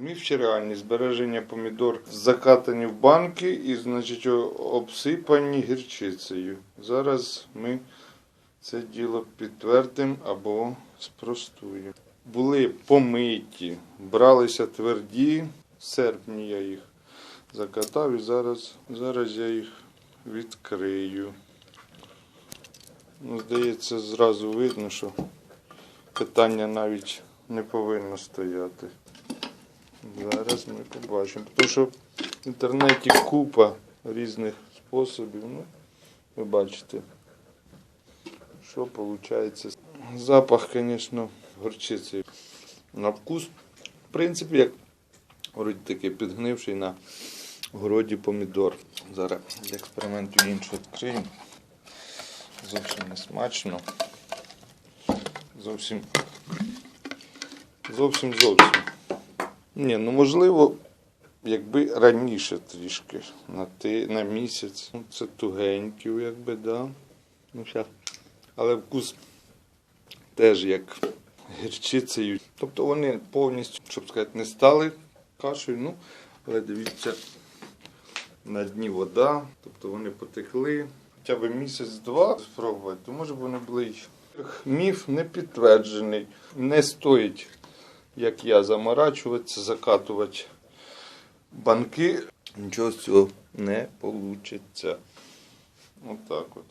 Міф чи реальність збереження помідор закатані в банки і, значить, обсипані гірчицею. Зараз ми це діло підтвердимо або спростуємо. Були помиті, бралися тверді. В серпні я їх закатав і зараз, зараз я їх відкрию. Ну, здається, зразу видно, що питання навіть не повинно стояти. Зараз ми побачимо. Тому що в інтернеті купа різних способів. Ну, ви бачите, що виходить. Запах, звісно, горчиці. На вкус, в принципі, як говорить, такий підгнивший на городі помідор. Зараз експерименту іншу відкриємо. Зовсім не смачно. Зовсім. Зовсім зовсім. Ні, ну можливо, якби раніше трішки, на, ти, на місяць. Ну, Це тугенькі, якби, да. Ну, щас. Але вкус теж як гірчицею. Тобто вони повністю, щоб сказати, не стали кашею, ну, але дивіться, на дні вода, тобто вони потекли. Хоча б місяць-два спробувати, то може б вони були. Міф не підтверджений. Не стоїть, як я, заморачуватися, закатувати банки. Нічого з цього не вийде. Отак от.